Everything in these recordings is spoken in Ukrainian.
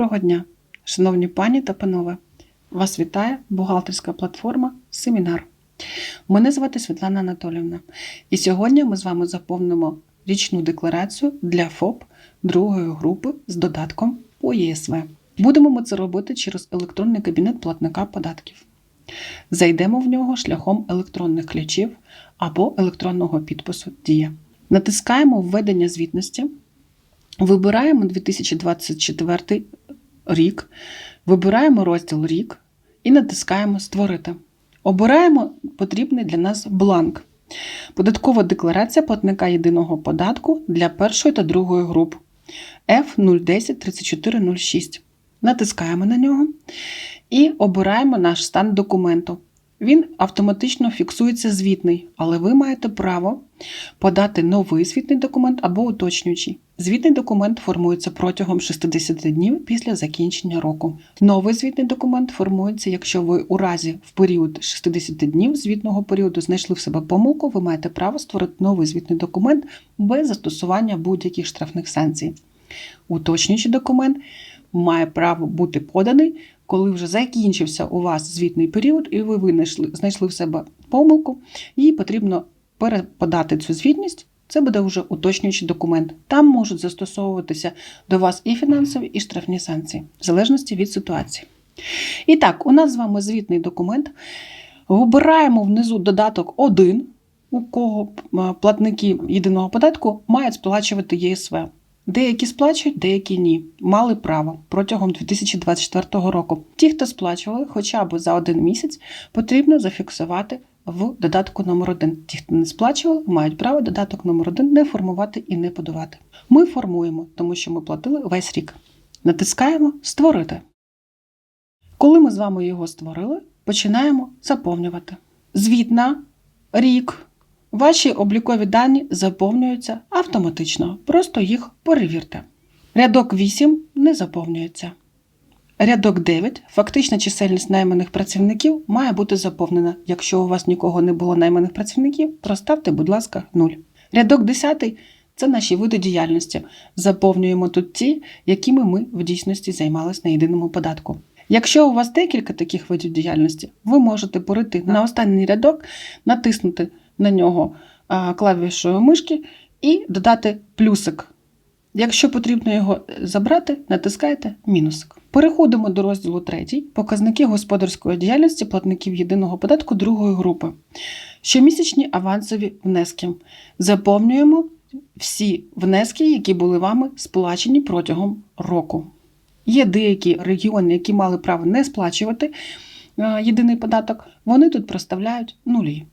Доброго дня, шановні пані та панове! Вас вітає бухгалтерська платформа Семінар. Мене звати Світлана Анатолівна, і сьогодні ми з вами заповнимо річну декларацію для ФОП другої групи з додатком по ЄСВ. Будемо ми це робити через електронний кабінет платника податків. Зайдемо в нього шляхом електронних ключів або електронного підпису Дія. Натискаємо Введення звітності. Вибираємо 2024 рік, вибираємо розділ Рік і натискаємо Створити. Обираємо потрібний для нас бланк. Податкова декларація платника єдиного податку для першої та другої груп F0103406. Натискаємо на нього і обираємо наш стан документу. Він автоматично фіксується звітний, але ви маєте право подати новий звітний документ або уточнюючий. Звітний документ формується протягом 60 днів після закінчення року. Новий звітний документ формується, якщо ви у разі в період 60 днів звітного періоду знайшли в себе помилку, ви маєте право створити новий звітний документ без застосування будь-яких штрафних санкцій. Уточнюючий документ має право бути поданий, коли вже закінчився у вас звітний період, і ви винайшли, знайшли в себе помилку, їй потрібно переподати цю звітність. Це буде вже уточнюючий документ. Там можуть застосовуватися до вас і фінансові, і штрафні санкції, в залежності від ситуації. І так, у нас з вами звітний документ. Вибираємо внизу додаток 1, у кого платники єдиного податку мають сплачувати ЄСВ. Деякі сплачують, деякі ні. Мали право протягом 2024 року. Ті, хто сплачували хоча б за один місяць, потрібно зафіксувати в додатку номер 1 Ті, хто не сплачували, мають право додаток номер 1 не формувати і не подавати. Ми формуємо, тому що ми платили весь рік. Натискаємо Створити. Коли ми з вами його створили, починаємо заповнювати. Звіт на рік. Ваші облікові дані заповнюються автоматично, просто їх перевірте. Рядок 8 не заповнюється. Рядок 9. Фактична чисельність найманих працівників має бути заповнена. Якщо у вас нікого не було найманих працівників, проставте, будь ласка, 0. Рядок 10 це наші види діяльності. Заповнюємо тут ті, якими ми в дійсності займалися на єдиному податку. Якщо у вас декілька таких видів діяльності, ви можете перейти на останній рядок, натиснути на нього клавішою мишки і додати плюсик. Якщо потрібно його забрати, натискаєте мінусик. Переходимо до розділу 3. Показники господарської діяльності платників єдиного податку другої групи. Щомісячні авансові внески. Заповнюємо всі внески, які були вами сплачені протягом року. Є деякі регіони, які мали право не сплачувати єдиний податок, вони тут проставляють нулі.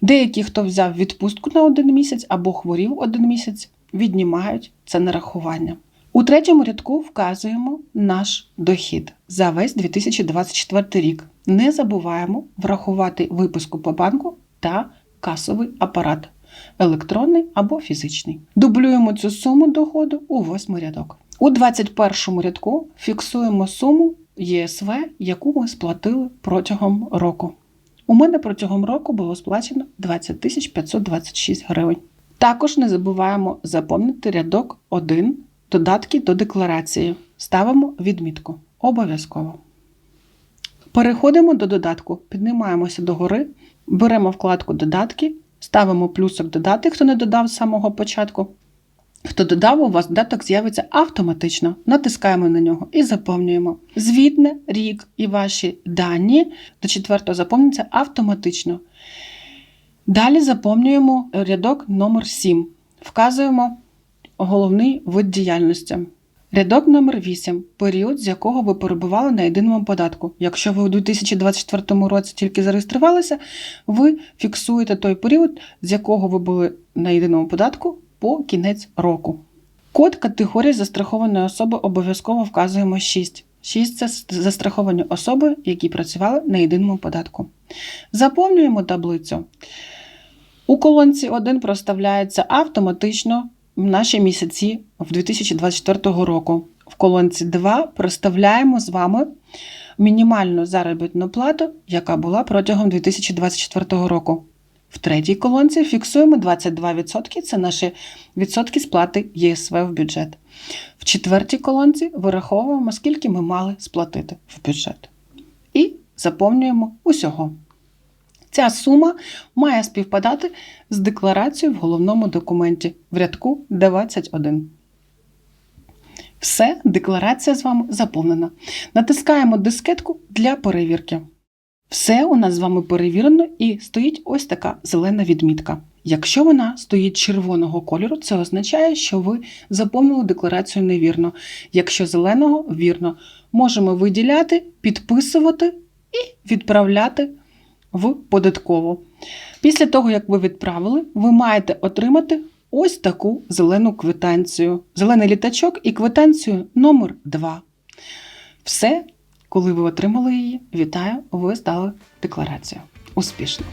Деякі, хто взяв відпустку на один місяць або хворів один місяць, віднімають це нарахування. У третьому рядку вказуємо наш дохід за весь 2024 рік. Не забуваємо врахувати виписку по банку та касовий апарат електронний або фізичний. Дублюємо цю суму доходу у восьмий рядок. У 21 рядку фіксуємо суму ЄСВ, яку ми сплатили протягом року. У мене протягом року було сплачено 20 526 гривень. Також не забуваємо заповнити рядок 1 додатки до декларації. Ставимо відмітку. Обов'язково. Переходимо до додатку, піднімаємося догори, беремо вкладку Додатки, ставимо плюсик додати, хто не додав з самого початку. Хто додав, у вас додаток з'явиться автоматично. Натискаємо на нього і заповнюємо. Звітне, рік і ваші дані до четвертого заповнюються автоматично. Далі заповнюємо рядок номер 7 Вказуємо головний вид діяльності. Рядок номер 8 період, з якого ви перебували на єдиному податку. Якщо ви у 2024 році тільки зареєструвалися, ви фіксуєте той період, з якого ви були на єдиному податку по кінець року. Код категорії застрахованої особи обов'язково вказуємо 6. 6 це застраховані особи, які працювали на єдиному податку. Заповнюємо таблицю. У колонці 1 проставляється автоматично в наші місяці в 2024 року. В колонці 2 проставляємо з вами мінімальну заробітну плату, яка була протягом 2024 року. В третій колонці фіксуємо 22%, це наші відсотки сплати ЄСВ в бюджет. В четвертій колонці вираховуємо, скільки ми мали сплатити в бюджет. І заповнюємо усього. Ця сума має співпадати з декларацією в головному документі в рядку 21. Все, декларація з вами заповнена. Натискаємо дискетку для перевірки. Все у нас з вами перевірено і стоїть ось така зелена відмітка. Якщо вона стоїть червоного кольору, це означає, що ви заповнили декларацію невірно. Якщо зеленого вірно, можемо виділяти, підписувати і відправляти в податкову. Після того, як ви відправили, ви маєте отримати ось таку зелену квитанцію, зелений літачок і квитанцію номер 2. Все, коли ви отримали її, вітаю, ви здали декларацію. Успішно!